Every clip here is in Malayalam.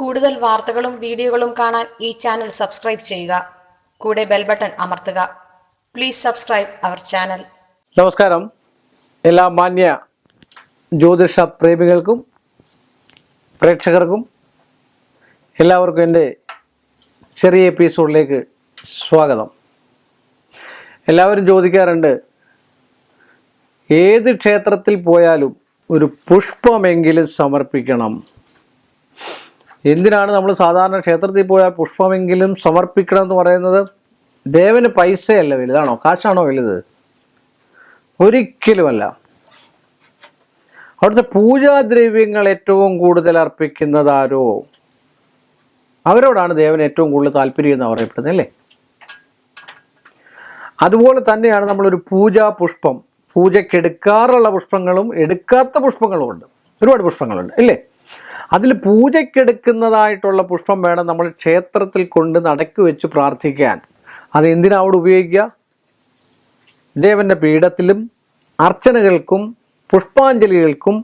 കൂടുതൽ വാർത്തകളും വീഡിയോകളും കാണാൻ ഈ ചാനൽ സബ്സ്ക്രൈബ് ചെയ്യുക. കൂടെ ബെൽ ബട്ടൺ അമർത്തുക. Please subscribe our channel. നമസ്കാരം. എല്ലാ മാന്യ ജ്യോതിഷ പ്രേമികൾക്കും പ്രേക്ഷകർക്കും എല്ലാവർക്കും എന്റെ ചെറിയ എപ്പിസോഡിലേക്ക് സ്വാഗതം. എല്ലാവരും ചോദിക്കാറുണ്ട് ഏത് ക്ഷേത്രത്തിൽ പോയാലും ഒരു പുഷ്പമെങ്കിലും സമർപ്പിക്കണം. എന്തിനാണ് നമ്മൾ സാധാരണ ക്ഷേത്രത്തിൽ പോയാൽ പുഷ്പമെങ്കിലും സമർപ്പിക്കണം എന്ന് പറയുന്നത്? ദേവന് പൈസയല്ല വലുതാണോ കാശാണോ വലുത്? ഒരിക്കലുമല്ല. അവിടുത്തെ പൂജാദ്രവ്യങ്ങൾ ഏറ്റവും കൂടുതൽ അർപ്പിക്കുന്നത് ആരോ? അവരോടാണ് ദേവൻ ഏറ്റവും കൂടുതൽ താല്പര്യം എന്ന് പറയപ്പെടുന്നത് അല്ലേ? അതുപോലെ തന്നെയാണ് നമ്മളൊരു പൂജാ പുഷ്പം. പൂജയ്ക്ക് എടുക്കാറുള്ള പുഷ്പങ്ങളും എടുക്കാത്ത പുഷ്പങ്ങളും ഉണ്ട് ഒരുപാട് പുഷ്പങ്ങളുണ്ട് ഇല്ലേ അതിൽ പൂജയ്ക്കെടുക്കുന്നതായിട്ടുള്ള പുഷ്പം വേണം നമ്മൾ ക്ഷേത്രത്തിൽ കൊണ്ട് നടക്കി വെച്ച് പ്രാർത്ഥിക്കാൻ. അത് എന്തിനാ അവിടെ ഉപയോഗിക്കുക? ദേവന്റെ പീഠത്തിലും അർച്ചനകൾക്കും പുഷ്പാഞ്ജലികൾക്കും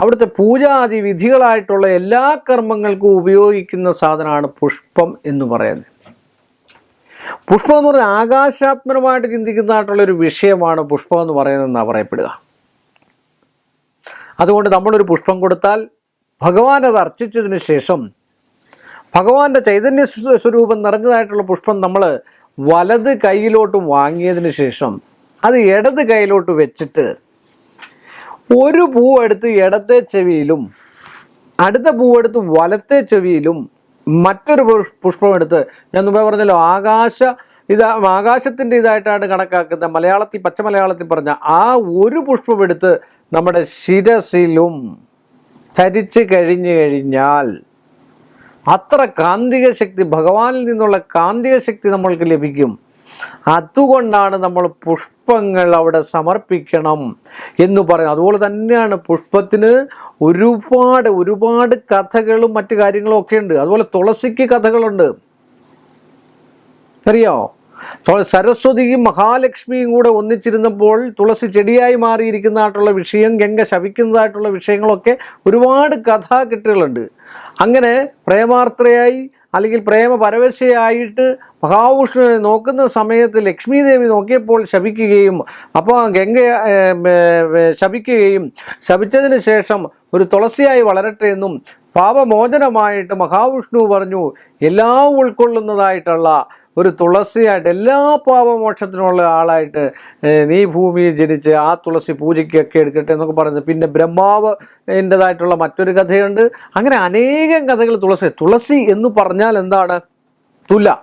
അവിടുത്തെ പൂജാതി വിധികളായിട്ടുള്ള എല്ലാ കർമ്മങ്ങൾക്കും ഉപയോഗിക്കുന്ന സാധനമാണ് പുഷ്പം എന്ന് പറയുന്നത്. പുഷ്പം എന്ന് പറഞ്ഞാൽ ചിന്തിക്കുന്നതായിട്ടുള്ള ഒരു വിഷയമാണ് പുഷ്പം എന്ന് പറയുന്നതെന്നാണ് പറയപ്പെടുക. അതുകൊണ്ട് നമ്മളൊരു പുഷ്പം കൊടുത്താൽ ഭഗവാൻ അത് അർച്ചിച്ചതിന് ശേഷം ഭഗവാന്റെ ചൈതന്യ സ്വരൂപം നിറഞ്ഞതായിട്ടുള്ള പുഷ്പം നമ്മൾ വലത് കൈയിലോട്ട് വാങ്ങിയതിന് ശേഷം അത് ഇടത് കൈയിലോട്ട് വെച്ചിട്ട് ഒരു പൂവെടുത്ത് ഇടത്തെ ചെവിയിലും അടുത്ത പൂവെടുത്ത് വലത്തെ ചെവിയിലും മറ്റൊരു പുഷ്- പുഷ്പം എടുത്ത് ഞാൻ മുമ്പേ പറഞ്ഞല്ലോ ആകാശ ഇത് ആകാശത്തിന്റെ ഇതായിട്ടാണ് കണക്കാക്കുന്ന മലയാളത്തിൽ പച്ച മലയാളത്തിൽ പറഞ്ഞ ആ ഒരു പുഷ്പം എടുത്ത് നമ്മുടെ ശിരസിലും ധരിച്ച് കഴിഞ്ഞു കഴിഞ്ഞാൽ അത്ര കാന്തിക ശക്തി ഭഗവാനിൽ നിന്നുള്ള കാന്തിക ശക്തി നമ്മൾക്ക് ലഭിക്കും. അതുകൊണ്ടാണ് നമ്മൾ പുഷ്പങ്ങൾ അവിടെ സമർപ്പിക്കണം എന്ന് പറയുന്നത്. അതുപോലെ തന്നെയാണ് പുഷ്പത്തിന് ഒരുപാട് ഒരുപാട് കഥകളും മറ്റു കാര്യങ്ങളും ഒക്കെ ഉണ്ട്. അതുപോലെ തുളസിക്ക് കഥകളുണ്ട്. അറിയോ? സരസ്വതിയും മഹാലക്ഷ്മിയും കൂടെ ഒന്നിച്ചിരുന്നപ്പോൾ തുളസി ചെടിയായി മാറിയിരിക്കുന്നതായിട്ടുള്ള വിഷയം ഗംഗ ശവിക്കുന്നതായിട്ടുള്ള വിഷയങ്ങളൊക്കെ ഒരുപാട് കഥാകെട്ടുകളുണ്ട് അങ്ങനെ പ്രേമാർത്രയായി അല്ലെങ്കിൽ പ്രേമ പരവശയായിട്ട് മഹാവിഷ്ണുവിനെ നോക്കുന്ന സമയത്ത് ലക്ഷ്മി ദേവി നോക്കിയപ്പോൾ ശപിക്കുകയും അപ്പോൾ ഗംഗ ശപിക്കുകയും ശപിച്ചതിന് ശേഷം ഒരു തുളസിയായി വളരട്ടെ എന്നും പാപമോചനമായിട്ട് മഹാവിഷ്ണു പറഞ്ഞു എല്ലാം ഉൾക്കൊള്ളുന്നതായിട്ടുള്ള ഒരു തുളസിയായിട്ട് എല്ലാ പാപമോക്ഷത്തിനുള്ള ആളായിട്ട് നീ ഭൂമിയിൽ ജനിച്ച് ആ തുളസി പൂജയ്ക്കൊക്കെ എടുക്കട്ടെ എന്നൊക്കെ പറയുന്നത്. പിന്നെ ബ്രഹ്മാവ് എന്റെതായിട്ടുള്ള മറ്റൊരു കഥയുണ്ട്. അങ്ങനെ അനേകം കഥകൾ തുളസി തുളസി എന്ന് പറഞ്ഞാൽ എന്താണ്? തുല.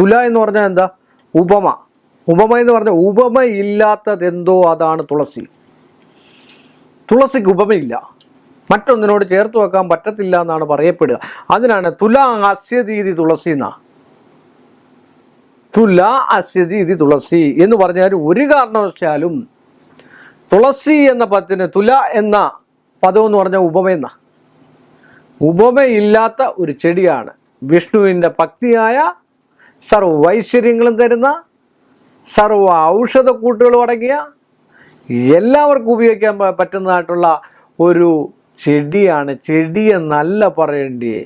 തുല എന്ന് പറഞ്ഞാൽ എന്താ? ഉപമ. ഉപമ എന്ന് പറഞ്ഞാൽ ഉപമയില്ലാത്തതെന്തോ അതാണ് തുളസി. തുളസിക്ക് ഉപമയില്ല. മറ്റൊന്നിനോട് ചേർത്ത് വെക്കാൻ പറ്റത്തില്ല എന്നാണ് പറയപ്പെടുക. അതിനാണ് തുല അസ്യതീതി തുളസി എന്നാ തുല ഇത് തുളസി എന്ന് പറഞ്ഞാൽ ഒരു കാരണവശാലും തുളസി എന്ന പദത്തിന് തുല എന്ന പദം എന്ന് പറഞ്ഞാൽ ഉപമയെന്ന ഉപമയില്ലാത്ത ഒരു ചെടിയാണ്. വിഷ്ണുവിന്റെ ഭക്തിയായ സർവ ഐശ്വര്യങ്ങളും തരുന്ന സർവ ഔഷധക്കൂട്ടുകളും അടങ്ങിയ എല്ലാവർക്കും ഉപയോഗിക്കാൻ പറ്റുന്നതായിട്ടുള്ള ഒരു ചെടിയാണ്. ചെടി പറയേണ്ടിയേ പറയേണ്ടേ?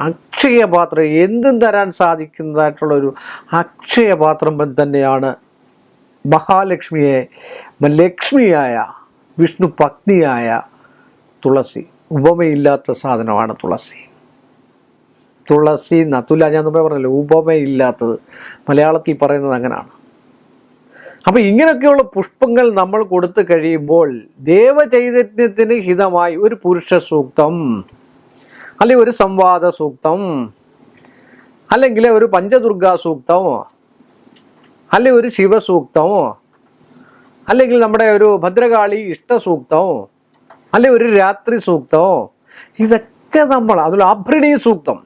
അക്ഷയപാത്രം എന്തും തരാൻ സാധിക്കുന്നതായിട്ടുള്ള ഒരു അക്ഷയപാത്രം തന്നെയാണ് മഹാലക്ഷ്മിയെ ലക്ഷ്മിയായ വിഷ്ണു പത്നിയായ തുളസി. ഉപമയില്ലാത്ത സാധനമാണ് തുളസി. തുളസി നത്തുല ഞാൻ മുമ്പേ പറഞ്ഞല്ലോ ഉപമയില്ലാത്തത്. മലയാളത്തിൽ പറയുന്നത് അങ്ങനെയാണ് അപ്പം ഇങ്ങനെയൊക്കെയുള്ള പുഷ്പങ്ങൾ നമ്മൾ കൊടുത്തു കഴിയുമ്പോൾ ദേവചൈതന്യത്തിന് ഹിതമായി ഒരു പുരുഷ സൂക്തം അല്ലെങ്കിൽ ഒരു സംവാദ സൂക്തം അല്ലെങ്കിൽ ഒരു പഞ്ചദുർഗാ സൂക്തമോ അല്ലെങ്കിൽ ഒരു ശിവസൂക്തമോ അല്ലെങ്കിൽ നമ്മുടെ ഒരു ഭദ്രകാളി ഇഷ്ടസൂക്തമോ അല്ലെങ്കിൽ ഒരു രാത്രി സൂക്തമോ ഇതൊക്കെ നമ്മൾ അതിൽ ആഭ്രണീ സൂക്തം.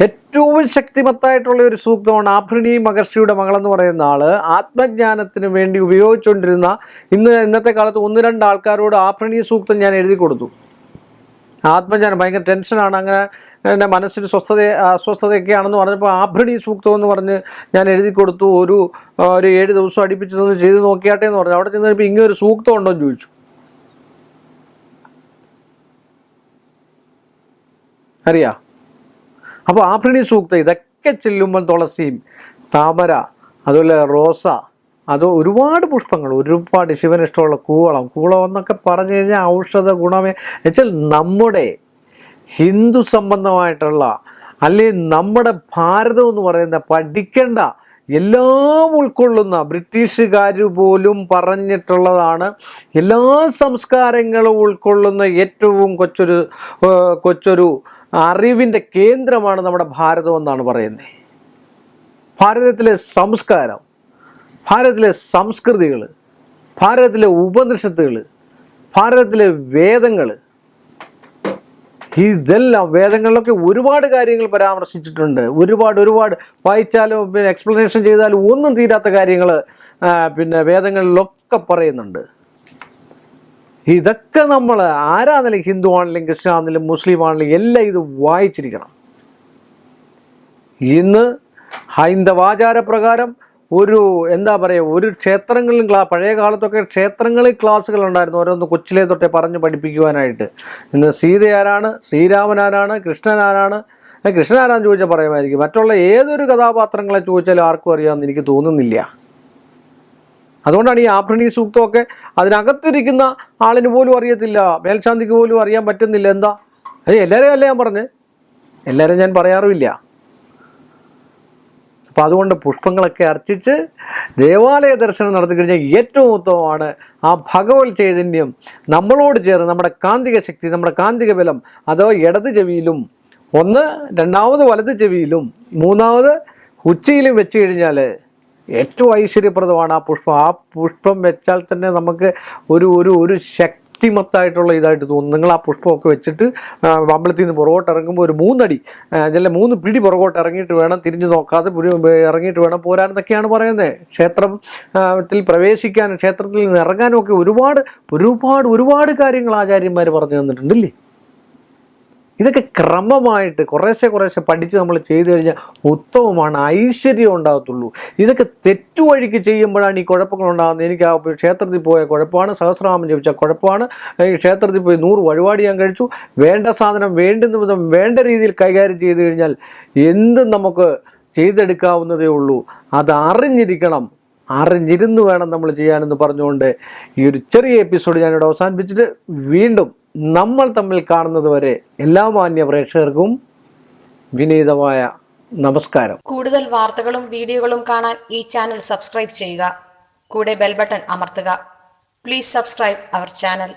ഏറ്റവും ശക്തിമത്തായിട്ടുള്ള ഒരു സൂക്തമാണ് ആഭ്രണി മഹർഷിയുടെ മകളെന്ന് പറയുന്ന ആൾ. ആത്മജ്ഞാനത്തിന് വേണ്ടി ഉപയോഗിച്ചുകൊണ്ടിരുന്ന ഇന്ന് ഇന്നത്തെ കാലത്ത് ഒന്ന് രണ്ട് ആൾക്കാരോട് ആഭ്രണീ സൂക്തം ഞാൻ എഴുതി കൊടുത്തു. ആത്മജ്ഞാനം ഭയങ്കര ടെൻഷനാണ് അങ്ങനെ എന്റെ മനസ്സിന് സ്വസ്ഥത അസ്വസ്ഥതയൊക്കെയാണെന്ന് പറഞ്ഞപ്പോൾ ആഭ്രണി സൂക്തം എന്ന് പറഞ്ഞ് ഞാൻ എഴുതി കൊടുത്തു. ഒരു ഒരു ഏഴ് ദിവസം അടുപ്പിച്ച് നിന്ന് ചെയ്ത് നോക്കിയാട്ടെ എന്ന് പറഞ്ഞു. അവിടെ ചെന്ന് കഴിഞ്ഞപ്പോൾ ഇങ്ങനെ ഒരു സൂക്തം ഉണ്ടോ എന്ന് ചോദിച്ചു. അറിയാ? അപ്പോൾ ആഭ്രണി സൂക്തം ഇതൊക്കെ ചെല്ലുമ്പോൾ തുളസിയും താമര അതുപോലെ റോസ അത് ഒരുപാട് പുഷ്പങ്ങൾ ഒരുപാട് ശിവന് ഇഷ്ടമുള്ള കൂവളം. കൂവളം എന്നൊക്കെ പറഞ്ഞു കഴിഞ്ഞാൽ ഔഷധ ഗുണമേ. വെച്ചാൽ നമ്മുടെ ഹിന്ദു സംബന്ധമായിട്ടുള്ള അല്ലെങ്കിൽ നമ്മുടെ ഭാരതം എന്ന് പറയുന്ന പഠിക്കേണ്ട എല്ലാം ഉൾക്കൊള്ളുന്ന ബ്രിട്ടീഷുകാർ പോലും പറഞ്ഞിട്ടുള്ളതാണ് എല്ലാ സംസ്കാരങ്ങളും ഉൾക്കൊള്ളുന്ന ഏറ്റവും കൊച്ചൊരു കൊച്ചൊരു അറിവിന്റെ കേന്ദ്രമാണ് നമ്മുടെ ഭാരതം എന്നാണ് പറയുന്നത്. ഭാരതത്തിലെ സംസ്കാരം. ഭാരതത്തിലെ സംസ്കൃതികൾ ഭാരതത്തിലെ ഉപനിഷത്തുകൾ ഭാരതത്തിലെ വേദങ്ങൾ ഇതെല്ലാം വേദങ്ങളിലൊക്കെ ഒരുപാട് കാര്യങ്ങൾ പരാമർശിച്ചിട്ടുണ്ട്. ഒരുപാട് ഒരുപാട് വായിച്ചാലും പിന്നെ എക്സ്പ്ലനേഷൻ ചെയ്താലും ഒന്നും തീരാത്ത കാര്യങ്ങൾ പിന്നെ വേദങ്ങളിലൊക്കെ പറയുന്നുണ്ട്. ഇതൊക്കെ നമ്മൾ ആരാണെങ്കിലും ഹിന്ദു ആണെങ്കിലും ക്രിസ്ത്യൻ ആണെങ്കിലും മുസ്ലിം ആണെങ്കിലും എല്ലാം ഇത് വായിച്ചിരിക്കണം. ഇന്ന് ഹൈന്ദവാചാരപ്രകാരം ഒരു എന്താ പറയുക ഒരു ക്ഷേത്രങ്ങളിൽ ക്ലാ പഴയ കാലത്തൊക്കെ ക്ഷേത്രങ്ങളിൽ ക്ലാസ്സുകൾ ഉണ്ടായിരുന്നു ഓരോന്ന് കൊച്ചിലെ തൊട്ടേ പറഞ്ഞ് പഠിപ്പിക്കുവാനായിട്ട്. ഇന്ന് സീത ആരാണ്? ശ്രീരാമൻ ആരാണ്? കൃഷ്ണൻ ആരാണ്? കൃഷ്ണൻ ആരാന്ന് ചോദിച്ചാൽ പറയുമായിരിക്കും. മറ്റുള്ള ഏതൊരു കഥാപാത്രങ്ങളെ ചോദിച്ചാലും ആർക്കും അറിയാമെന്ന് എനിക്ക് തോന്നുന്നില്ല. അതുകൊണ്ടാണ് ഈ ആഭരണി സൂക്തമൊക്കെ അതിനകത്തിരിക്കുന്ന ആളിന് പോലും അറിയത്തില്ല. മേൽശാന്തിക്ക് പോലും അറിയാൻ പറ്റുന്നില്ല. എന്താ? അത് എല്ലാവരെയും അല്ല ഞാൻ പറഞ്ഞ്? എല്ലാവരും ഞാൻ പറയാറുമില്ല. അപ്പം അതുകൊണ്ട് പുഷ്പങ്ങളൊക്കെ അർച്ചിച്ച് ദേവാലയ ദർശനം നടത്തി കഴിഞ്ഞാൽ ഏറ്റവും ഉത്തമമാണ് ആ ഭഗവത് ചൈതന്യം നമ്മളോട് ചേർന്ന് നമ്മുടെ കാന്തിക ശക്തി നമ്മുടെ കാന്തിക ബലം അതോ ഇടത് ചെവിയിലും ഒന്ന് രണ്ടാമത് വലത് ചെവിയിലും മൂന്നാമത് ഉച്ചയിലും വെച്ച് കഴിഞ്ഞാൽ ഏറ്റവും ഐശ്വര്യപ്രദമാണ് ആ പുഷ്പം. ആ പുഷ്പം വെച്ചാൽ തന്നെ നമുക്ക് ഒരു ഒരു ഒരു ശക്തിമത്തായിട്ടുള്ള ഇതായിട്ട് തോന്നുന്നു. നിങ്ങൾ ആ പുഷ്പമൊക്കെ വെച്ചിട്ട് അമ്പലത്തിൽ നിന്ന് പുറകോട്ട് ഇറങ്ങുമ്പോൾ ഒരു മൂന്നടി ചില മൂന്ന് പിടി പുറകോട്ട് ഇറങ്ങിയിട്ട് വേണം തിരിഞ്ഞു നോക്കാതെ ഇറങ്ങിയിട്ട് വേണം പോരാനെന്നൊക്കെയാണ് പറയുന്നത് ക്ഷേത്രത്തിൽ പ്രവേശിക്കാനും ക്ഷേത്രത്തിൽ നിന്ന് ഇറങ്ങാനും ഒക്കെ ഒരുപാട് ഒരുപാട് ഒരുപാട് കാര്യങ്ങൾ ആചാര്യന്മാർ പറഞ്ഞു തന്നിട്ടുണ്ടല്ലേ ഇതൊക്കെ ക്രമമായിട്ട് കുറേശ്ശെ കുറേശ്ശെ പഠിച്ച് നമ്മൾ ചെയ്തു കഴിഞ്ഞാൽ ഉത്തമമാണ് ഐശ്വര്യം ഉണ്ടാകത്തുള്ളൂ. ഇതൊക്കെ തെറ്റുവഴിക്ക് ചെയ്യുമ്പോഴാണ് ഈ കുഴപ്പങ്ങൾ ഉണ്ടാകുന്നത്. എനിക്ക് ആ ക്ഷേത്രത്തിൽ പോയ കുഴപ്പമാണ് സഹസ്രനാമം ജപിച്ച കുഴപ്പമാണ്. ക്ഷേത്രത്തിൽ പോയി നൂറ് വഴിപാട് ഞാൻ കഴിച്ചു. വേണ്ട സാധനം വേണ്ടുന്ന വിധം വേണ്ട രീതിയിൽ കൈകാര്യം ചെയ്തു കഴിഞ്ഞാൽ എന്തും നമുക്ക് ചെയ്തെടുക്കാവുന്നതേ ഉള്ളൂ. അത് അറിഞ്ഞിരിക്കണം. അറിഞ്ഞിരുന്നു വേണം നമ്മൾ ചെയ്യാനെന്ന് പറഞ്ഞുകൊണ്ട് ഈ ഒരു ചെറിയ എപ്പിസോഡ് ഞാനിവിടെ അവസാനിപ്പിച്ചിട്ട് വീണ്ടും നമ്മൾ തമ്മിൽ കാണുന്നത് വരെ എല്ലാ മാന്യ പ്രേക്ഷകർക്കും വിനീതമായ നമസ്കാരം. കൂടുതൽ വാർത്തകളും വീഡിയോകളും കാണാൻ ഈ ചാനൽ സബ്സ്ക്രൈബ് ചെയ്യുക. കൂടെ ബെൽബട്ടൺ അമർത്തുക. Please subscribe our channel